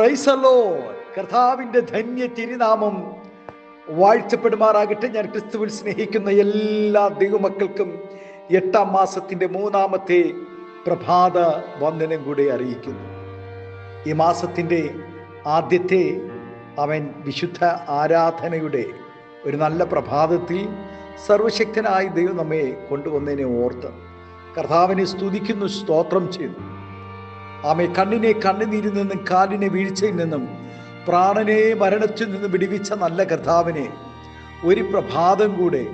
പ്രൈസലോ കർത്താവിന്റെ ധന്യ തിരുനാമം വാഴ്ചപ്പെടുമാറാകട്ടെ ഞാൻ ക്രിസ്തുവിൽ സ്നേഹിക്കുന്ന എല്ലാ ദൈവമക്കൾക്കും എട്ടാം മാസത്തിന്റെ മൂന്നാമത്തെ പ്രഭാത വന്ദനം കൂടെ അറിയിക്കുന്നു. ഈ മാസത്തിന്റെ ആദ്യത്തെ അവൻ വിശുദ്ധ ആരാധനയുടെ ഒരു നല്ല പ്രഭാതത്തിൽ സർവശക്തനായ ദൈവം നമ്മെ കൊണ്ടുവന്നതിനെ ഓർത്ത് കർത്താവിനെ സ്തുതിക്കുന്നു സ്തോത്രം ചെയ്യുന്നു. ആമെ കണ്ണിനെ കണ്ണുനീരിൽ നിന്നും കാലിനെ വീഴ്ചയിൽ നിന്നും പ്രാണനെ മരണത്തിൽ നിന്ന് വിടുവിച്ച നല്ല കർത്താവിനെ ഒരു പ്രഭാതം കൂടെ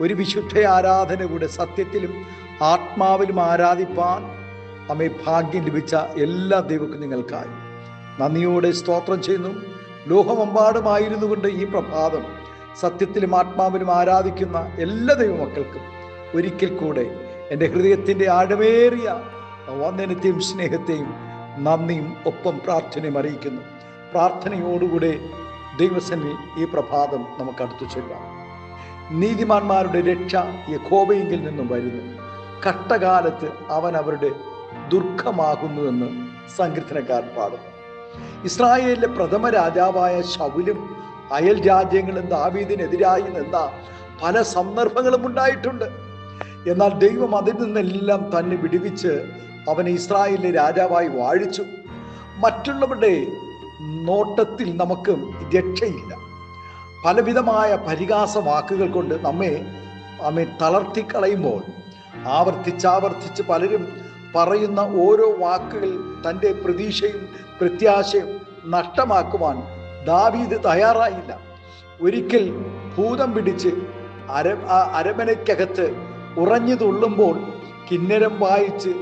ഒരു വിശുദ്ധ ആരാധന കൂടെ സത്യത്തിലും ആത്മാവിലും ആരാധിപ്പാൻ അമ്മേ ഭാഗ്യം ലഭിച്ച എല്ലാ ദൈവക്കും നിങ്ങൾക്കായി. നന്ദിയോടെ സ്തോത്രം ചെയ്യുന്നു. ലോകമെമ്പാടുമായിരുന്നു കൊണ്ട് ഈ പ്രഭാതം സത്യത്തിലും ആത്മാവിലും ആരാധിക്കുന്ന എല്ലാ ദൈവമക്കൾക്കും ഒരിക്കൽ കൂടെ എന്റെ ഹൃദയത്തിന്റെ ആഴമേറിയ വന്ദനത്തെയും സ്നേഹത്തെയും നന്ദിയും ഒപ്പം പ്രാർത്ഥനയും അറിയിക്കുന്നു. പ്രാർത്ഥനയോടുകൂടെ ദൈവസനിൽ ഈ പ്രഭാതം നമുക്ക് അടുത്തു ചെല്ലാം. നീതിമാന്മാരുടെ രക്ഷ യഖോബയെങ്കിൽ നിന്നും വരുന്നു. കട്ടകാലത്ത് അവൻ അവരുടെ ദുർഖമാകുന്നുവെന്ന് സങ്കീർത്തനക്കാർ പാടുന്നു. ഇസ്രായേലിലെ പ്രഥമ രാജാവായ ശൗലും അയൽ രാജ്യങ്ങളും ദാവീദിനെതിരായി നിന്ന പല സന്ദർഭങ്ങളും ഉണ്ടായിട്ടുണ്ട്. എന്നാൽ ദൈവം അതിൽ നിന്നെല്ലാം തന്നെ വിടുവിച്ച് അവനെ ഇസ്രായേലിലെ രാജാവായി വാഴിച്ചു. മറ്റുള്ളവരുടെ നോട്ടത്തിൽ നമുക്ക് രക്ഷയില്ല. പലവിധമായ പരിഹാസ വാക്കുകൾ കൊണ്ട് നമ്മെ നമ്മെ തളർത്തിക്കളയുമ്പോൾ ആവർത്തിച്ചാവർത്തിച്ച് പലരും പറയുന്ന ഓരോ വാക്കുകൾ തന്റെ പ്രതീക്ഷയും പ്രത്യാശയും നഷ്ടമാക്കുവാൻ ദാവീദ് തയ്യാറായില്ല. ഒരിക്കൽ ഭൂതം പിടിച്ച് അര അരമനയ്ക്കകത്ത് ഉറഞ്ഞു തുള്ളുമ്പോൾ കിന്നരം വായിച്ച്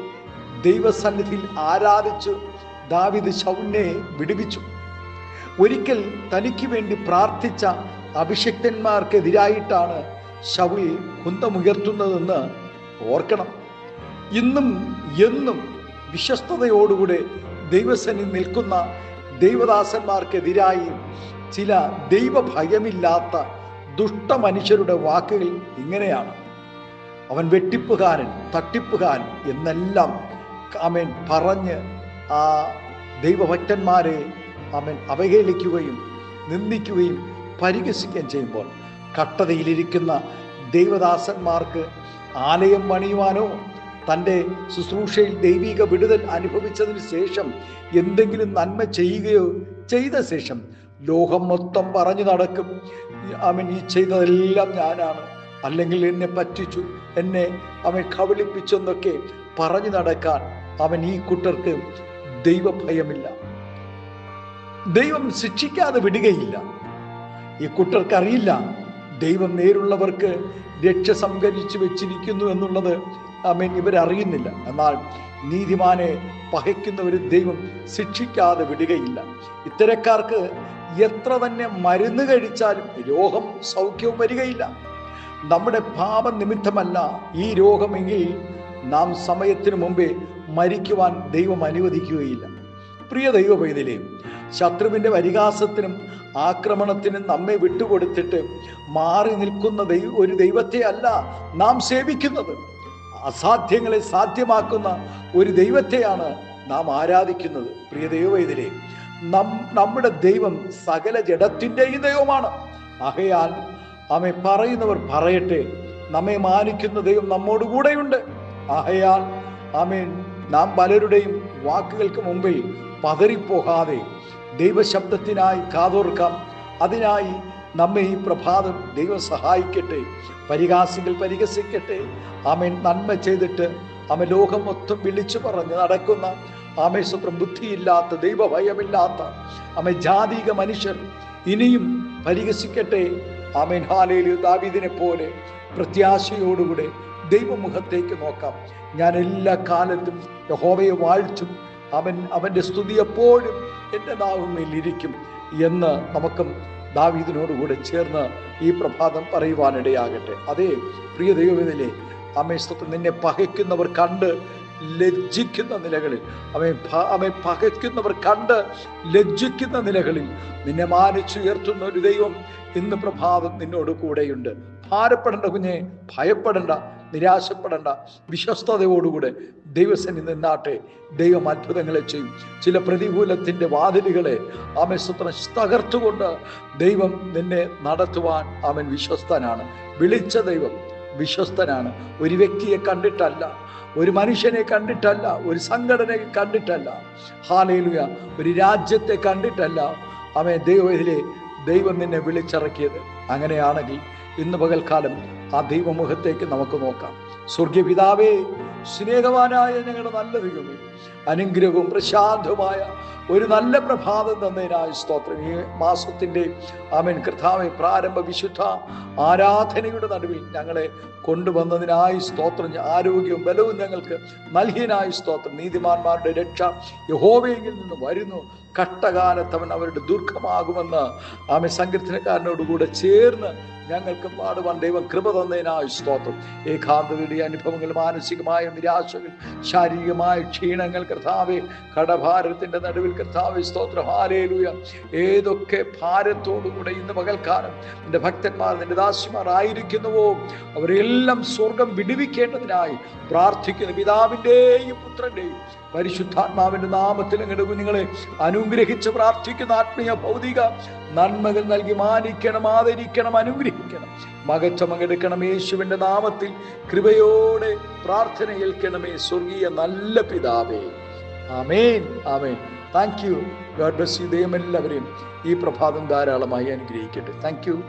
ദൈവസന്നിധിയിൽ ആരാധിച്ച് ദാവിദ് ശൗനെ വിടുവിച്ചു. ഒരിക്കൽ തനിക്ക് വേണ്ടി പ്രാർത്ഥിച്ച അഭിഷക്തന്മാർക്കെതിരായിട്ടാണ് ശൗൽ കുന്തമുയർത്തുന്നതെന്ന് ഓർക്കണം. ഇന്നും എന്നും വിശ്വസ്തയോടുകൂടെ ദൈവസന്നി നിൽക്കുന്ന ദൈവദാസന്മാർക്കെതിരായി ചില ദൈവഭയമില്ലാത്ത ദുഷ്ടമനുഷ്യരുടെ വാക്കുകൾ ഇങ്ങനെയാണ്. അവൻ വെട്ടിപ്പുകാരൻ തട്ടിപ്പുകാരൻ എന്നെല്ലാം അവൻ പറഞ്ഞ് ആ ദൈവഭക്തന്മാരെ ആമേൻ അവഹേളിക്കുകയും നിന്ദിക്കുകയും പരിഹസിക്കുകയും ചെയ്യുമ്പോൾ കട്ടതയിലിരിക്കുന്ന ദൈവദാസന്മാർക്ക് ആലയം പണിയുവാനോ തന്റെ ശുശ്രൂഷയിൽ ദൈവിക വിടുതൽ അനുഭവിച്ചതിന് ശേഷം എന്തെങ്കിലും നന്മ ചെയ്യുകയോ ചെയ്ത ശേഷം ലോകം മൊത്തം പറഞ്ഞു നടക്കും. അവൻ ഈ ചെയ്തതെല്ലാം ഞാനാണ്. അല്ലെങ്കിൽ എന്നെ പറ്റിച്ചു എന്നെ അവൻ കബളിപ്പിച്ചെന്നൊക്കെ പറഞ്ഞു നടക്കാൻ അവൻ ഈ കുട്ടർക്ക് ദൈവഭയമില്ല. ദൈവം ശിക്ഷിക്കാതെ വിടുകയില്ല. ഈ കുട്ടർക്ക് അറിയില്ല ദൈവം നേരുള്ളവർക്ക് രക്ഷ സംഭരിച്ചു വെച്ചിരിക്കുന്നു എന്നുള്ളത് അമേൻ ഇവരറിയുന്നില്ല. എന്നാൽ നീതിമാനെ ഒരു ദൈവം ശിക്ഷിക്കാതെ വിടുകയില്ല. ഇത്തരക്കാർക്ക് എത്ര തന്നെ മരുന്ന് കഴിച്ചാലും രോഗം സൗഖ്യവും വരികയില്ല. നമ്മുടെ പാപം നിമിത്തമല്ല ഈ രോഗമെങ്കിൽ നാം സമയത്തിനു മുമ്പേ മരിക്കുവാൻ ദൈവം അനുവദിക്കുകയില്ല. പ്രിയ ദൈവ പൈതലേ ശത്രുവിന്റെ പരിഹാസത്തിനും ആക്രമണത്തിനും നമ്മെ വിട്ടുകൊടുത്തിട്ട് മാറി നിൽക്കുന്ന ദൈവ ഒരു ദൈവത്തെ അല്ല നാം സേവിക്കുന്നത്. അസാധ്യങ്ങളെ സാധ്യമാക്കുന്ന ഒരു ദൈവത്തെയാണ് നാം ആരാധിക്കുന്നത്. പ്രിയ ദൈവവൈദ്യരെ നം നമ്മുടെ ദൈവം സകല ജഡത്തിന്റെയും ദൈവമാണ്. ആകയാൽ അമ്മെ പറയുന്നവർ പറയട്ടെ. നമ്മെ മാനിക്കുന്ന ദൈവം നമ്മോടുകൂടെയുണ്ട് ആകയാൽ ആമേൻ നാം പലരുടെയും വാക്കുകൾക്ക് മുമ്പിൽ പതറിപ്പോകാതെ ദൈവശബ്ദത്തിനായി കാതോർക്കാം. അതിനായി നമ്മെ ഈ പ്രഭാതം ദൈവം സഹായിക്കട്ടെ. പരിഹാസികൾ പരിഹസിക്കട്ടെ. ആമേൻ നന്മ ചെയ്തിട്ട് ആമ ലോകം മൊത്തം വിളിച്ചു പറഞ്ഞ് നടക്കുന്ന ആമേ സ്വത്രം ബുദ്ധിയില്ലാത്ത ദൈവഭയമില്ലാത്ത ആമ ജാതിക മനുഷ്യർ ഇനിയും പരിഹസിക്കട്ടെ. ആമേൻ. ഹാലയിൽ ദാവിദിനെ പോലെ പ്രത്യാശയോടുകൂടെ ദൈവമുഖത്തേക്ക് നോക്കാം. ഞാൻ എല്ലാ കാലത്തും യഹോവയെ വാഴ്ത്തും. അവൻ അവന്റെ സ്തുതി എപ്പോഴും എന്റെ നാവുമേലിരിക്കും എന്ന് നമുക്കും ദാവീദിനോടുകൂടെ ചേർന്ന് ഈ പ്രഭാതം പറയുവാനിടയാകട്ടെ. അതേ പ്രിയ ദൈവത്തിലെ അമേസ്തത്വം നിന്നെ പകയ്ക്കുന്നവർ കണ്ട് ലജ്ജിക്കുന്ന നിലകളിൽ അവൻ അവൻ പകയ്ക്കുന്നവർ കണ്ട് ലജ്ജിക്കുന്ന നിലകളിൽ നിന്നെ മാനിച്ചുയർത്തുന്ന ഒരു ദൈവം ഇന്ന് പ്രഭാതം നിന്നോട് കൂടെയുണ്ട്. ഭാരപ്പെടേണ്ട കുഞ്ഞെ ഭയപ്പെടേണ്ട നിരാശപ്പെടേണ്ട വിശ്വസ്തതയോടുകൂടെ ദൈവസനി നിന്നാട്ടെ ദൈവം അത്ഭുതങ്ങളെ ചെയ്യും. ചില പ്രതികൂലത്തിന്റെ വാതിലുകളെ ആമൻ സ്വത്രം തകർത്തുകൊണ്ട് ദൈവം നിന്നെ നടത്തുവാൻ അവൻ വിശ്വസ്തനാണ്. വിളിച്ച ദൈവം വിശ്വസ്തനാണ്. ഒരു വ്യക്തിയെ കണ്ടിട്ടല്ല ഒരു മനുഷ്യനെ കണ്ടിട്ടല്ല ഒരു സംഘടനയെ കണ്ടിട്ടല്ല. ഹാലയിലുക ഒരു രാജ്യത്തെ കണ്ടിട്ടല്ല അവൻ ദൈവത്തിലെ ദൈവം നിന്നെ വിളിച്ചിറക്കിയത്. അങ്ങനെയാണെങ്കിൽ ഇന്ന് പകൽക്കാലം ആ ദൈവമുഖത്തേക്ക് നമുക്ക് നോക്കാം. സ്വർഗീയപിതാവേ സ്നേഹവാനായ ഞങ്ങളുടെ നല്ല ദൈവമേ അനുഗ്രഹവും പ്രശാന്തവുമായ ഒരു നല്ല പ്രഭാതം തന്നതിനായ സ്തോത്രം. ഈ മാസത്തിന്റെ ആമൻ കർത്താവെ പ്രാരംഭ വിശുദ്ധ ആരാധനയുടെ നടുവിൽ ഞങ്ങളെ കൊണ്ടുവന്നതിനായി സ്തോത്രം. ആരോഗ്യവും ബലവും ഞങ്ങൾക്ക് നൽകിയതിനായി സ്തോത്രം. നീതിമാന്മാരുടെ രക്ഷ യഹോവയിൽ നിന്ന് വരുന്നു. കട്ടകാലത്ത് അവൻ അവരുടെ ദുർഘമാകുമെന്ന് ആമെ സങ്കീർത്തനക്കാരനോടുകൂടെ ചേർന്ന് ഞങ്ങൾക്ക് പാടുവാൻ ദൈവം കൃപ തന്നതിനായി സ്തോത്രം. ഏകാന്തതയുടെ അനുഭവങ്ങൾ മാനസികമായ നിരാശകൾ ശാരീരികമായ ക്ഷീണങ്ങൾ കർത്താവെ കടഭാരത്തിന്റെ നടുവിൽ കർത്താവെ സ്തോത്രം ഹാലേലുയ ഏതൊക്കെ ഭാരത്തോടുകൂടെ ഇന്ന് പകൽക്കാലം നിന്റെ ഭക്തന്മാർ നിന്റെ ദാസിമാർ ആയിരിക്കുന്നുവോ അവരെല്ലാം സ്വർഗം വിടുവിക്കേണ്ടതിനായി പ്രാർത്ഥിക്കുന്നു. പിതാവിന്റെയും പുത്രന്റെയും പരിശുദ്ധാത്മാവിന്റെ നാമത്തിൽ നിങ്ങളുടെ കുഞ്ഞുങ്ങളെ അനുഗ്രഹിച്ച് പ്രാർത്ഥിക്കുന്ന ആത്മീയ ഭൗതിക നന്മകൾ നൽകി മാനിക്കണം ആദരിക്കണം അനുഗ്രഹിക്കണം. മകത്വം പങ്കെടുക്കണം യേശുവിന്റെ നാമത്തിൽ. കൃപയോടെ പ്രാർത്ഥന ഏൽക്കണമേ സ്വർഗീയ നല്ല പിതാവേ. ആമേൻ ആമേൻ. Thank you God bless you ദൈവം എല്ലാവരെയും ഈ പ്രഭാതം ധാരാളമായി അനുഗ്രഹിക്കട്ടെ. Thank you